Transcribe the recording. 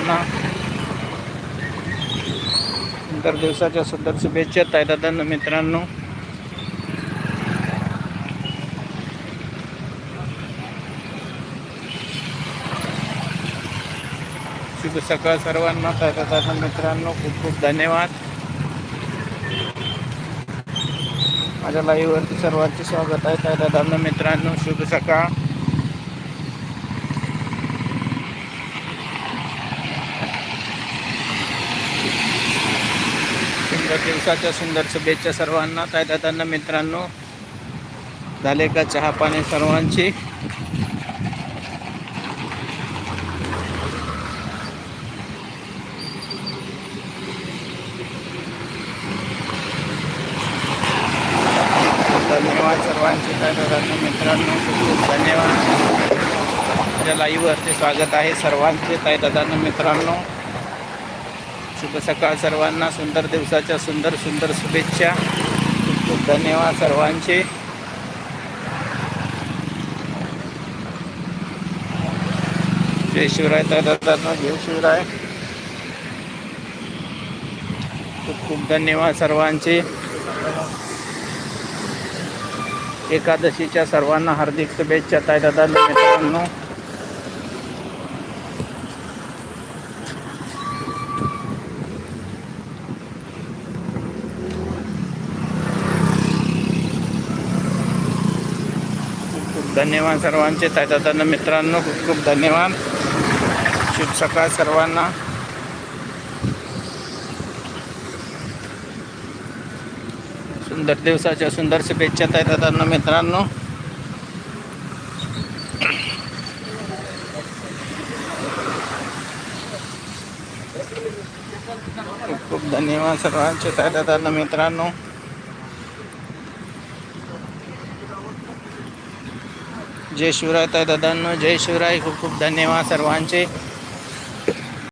सर्वांना नंतर दिवसाच्या सुंदर शुभेच्छा ताईदादांना मित्रांनो. शुभ सकाळ सर्वांना ताईदादांना मित्रांनो खूप खूप धन्यवाद. माझ्या लाईव्हवरती सर्वांचे स्वागत आहे ताईदादांना मित्रांनो शुभ सकाळ. सुंदर दिवसाच्या सुंदर शुभेच्छा सर्वांना. ताईदादांना मित्रांनो झाले का चहा पाणी सर्वांची? धन्यवाद सर्वांचे ताईदादांना मित्रांनो खूप खूप धन्यवाद. माझ्या लाईव्हवरती स्वागत आहे सर्वांचे ताईदादांना मित्रांनो. शुभ सकाळ सर्वांना सुंदर दिवसाच्या सुंदर सुंदर शुभेच्छा. खूप खूप धन्यवाद सर्वांचे. जय शिवराय दादा जय शिवराय. खूप खूप धन्यवाद सर्वांचे. एकादशीच्या सर्वांना हार्दिक शुभेच्छा ताईदादांना मित्रांनो. धन्यवाद सर्वांचे. ताईदादांना मित्रांनो खूप खूप धन्यवाद. शुभ सकाळ सर्वांना. सुंदर दिवसाच्या सुंदर शुभेच्छा ताईदादांना मित्रांनो. खूप खूप धन्यवाद सर्वांचे ताईदादांना मित्रांनो. जय शिवराय ताईदादांनो जय शिवराय. खूप खूप धन्यवाद सर्वांचे.